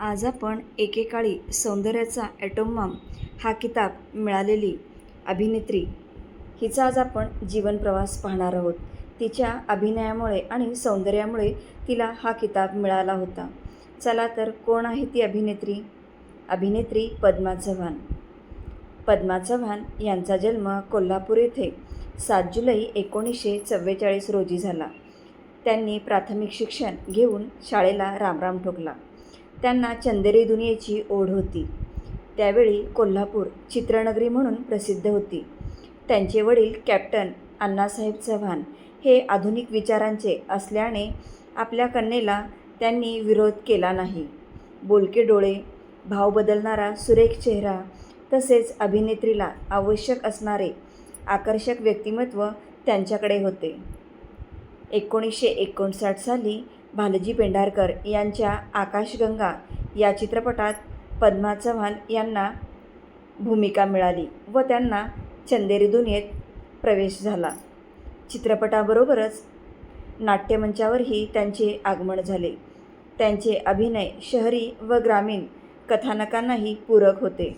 आज आपण एकेकाळी सौंदर्याचा ॲटोमाम हा किताब मिळालेली अभिनेत्री हिचा आज आपण जीवनप्रवास पाहणार आहोत. तिच्या अभिनयामुळे आणि सौंदर्यामुळे तिला हा किताब मिळाला होता. चला तर कोण आहे ती अभिनेत्री? अभिनेत्री पद्मा चव्हाण. पद्मा चव्हाण यांचा जन्म कोल्हापूर येथे सात जुलै एकोणीसशे चव्वेचाळीस रोजी झाला. त्यांनी प्राथमिक शिक्षण घेऊन शाळेला रामराम ठोकला. त्यांना चंदेरी दुनियेची ओढ होती. त्यावेळी कोल्हापूर चित्रनगरी म्हणून प्रसिद्ध होती. त्यांचे वडील कॅप्टन अण्णासाहेब चव्हाण हे आधुनिक विचारांचे असल्याने आपल्या कन्येला त्यांनी विरोध केला नाही. बोलके डोळे भाव बदलणारा सुरेख चेहरा तसेच अभिनेत्रीला आवश्यक असणारे आकर्षक व्यक्तिमत्व त्यांच्याकडे होते. एकोणीसशे एकोणसाठ साली भालजी पेंढारकर यांच्या आकाशगंगा या चित्रपटात पद्मा चव्हाण यांना भूमिका मिळाली व त्यांना चंदेरी दुनियेत प्रवेश झाला. चित्रपटाबरोबरच नाट्यमंचावरही त्यांचे आगमन झाले. त्यांचे अभिनय शहरी व ग्रामीण कथानकांनाही पूरक होते.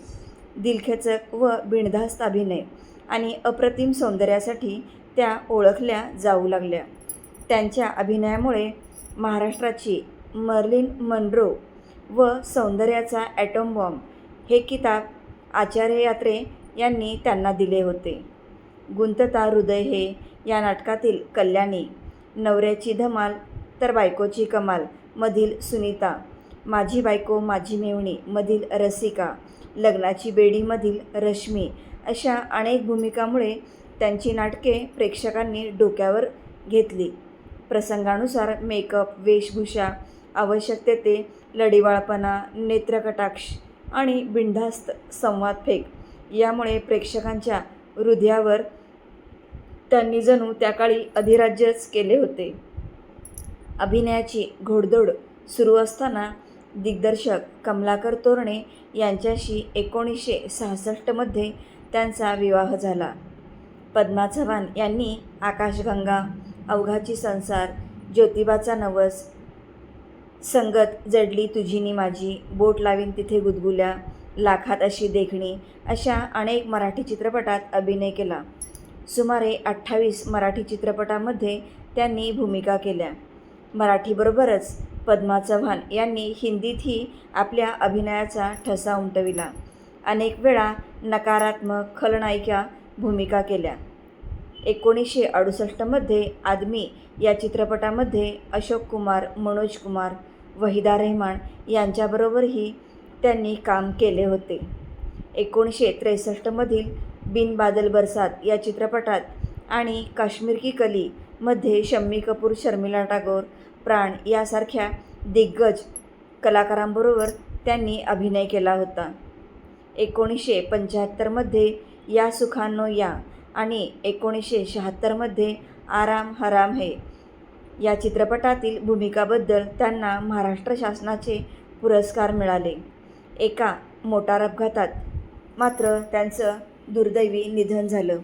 दिलखेचक व बिणधास्त अभिनय आणि अप्रतिम सौंदर्यासाठी त्या ओळखल्या जाऊ लागल्या. त्यांच्या अभिनयामुळे महाराष्ट्राची मर्लिन मनरो व सौंदर्याचा ॲटम बॉम्ब हे किताब आचार्य यात्रे यांनी त्यांना दिले होते. गुंतता हृदय हे या नाटकातील कल्याणी नवऱ्याची धमाल तर बायकोची कमाल मधील सुनीता माझी बायको माझी मेवणी मधील रसिका लग्नाची बेडीमधील रश्मी अशा अनेक भूमिकामुळे त्यांची नाटके प्रेक्षकांनी डोक्यावर घेतली. प्रसंगानुसार मेकअप वेशभूषा आवश्यक ते लढिवाळपणा नेत्रकटाक्ष आणि बिनधास्त संवाद फेक. यामुळे प्रेक्षकांच्या हृदयावर त्यांनी जणू त्या काळी अधिराज्यच केले होते. अभिनयाची घोडदौड सुरू असताना दिग्दर्शक कमलाकर तोरणे यांच्याशी एकोणीसशे सहासष्टमध्ये त्यांचा विवाह झाला. पद्मा चव्हाण यांनी आकाशगंगा अवघाची संसार ज्योतिबाचा नवस संगत जडली तुझीनी माझी बोट लावीन तिथे गुदगुल्या लाखात अशी देखणी अशा अनेक मराठी चित्रपटात अभिनय केला. सुमारे अठ्ठावीस मराठी चित्रपटामध्ये त्यांनी भूमिका केल्या. मराठीबरोबरच पद्मा चव्हाण यांनी हिंदीतही आपल्या अभिनयाचा ठसा उमटविला. अनेक वेळा नकारात्मक खलनायिका भूमिका केल्या. एकोणीसशे अडुसष्टमध्ये आदमी या चित्रपटामध्ये अशोक कुमार मनोज कुमार वहिदा रेहमान यांच्याबरोबरही त्यांनी काम केले होते. एकोणीसशे त्रेसष्टमधील बिन बादल बरसात या चित्रपटात आणि काश्मीर की कलीमध्ये शम्मी कपूर शर्मिला टागोर प्राण यासारख्या दिग्गज कलाकारांबरोबर त्यांनी अभिनय केला होता. एकोणीसशे पंच्याहत्तरमध्ये या सुखानो या आणि एकोणीसशे शहात्तरमध्ये आराम हराम है. या चित्रपटातील भूमिकाबद्दल त्यांना महाराष्ट्र शासनाचे पुरस्कार मिळाले. एका मोटार अपघातात मात्र त्यांचं दुर्दैवी निधन झालं.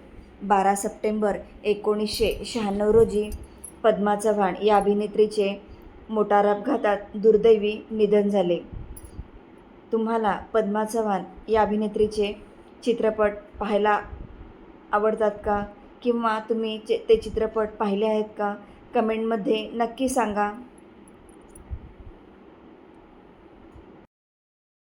बारा सप्टेंबर एकोणीसशे शहाण्णव रोजी पद्मा चव्हाण या अभिनेत्रीचे मोटार अपघातात दुर्दैवी निधन झाले. तुम्हाला पद्मा चव्हाण या अभिनेत्रीचे चित्रपट पाहायला आवडतात का? किंवा तुम्ही चे ते चित्रपट पाहिले आहेत का? कमेंटमध्ये नक्की सांगा.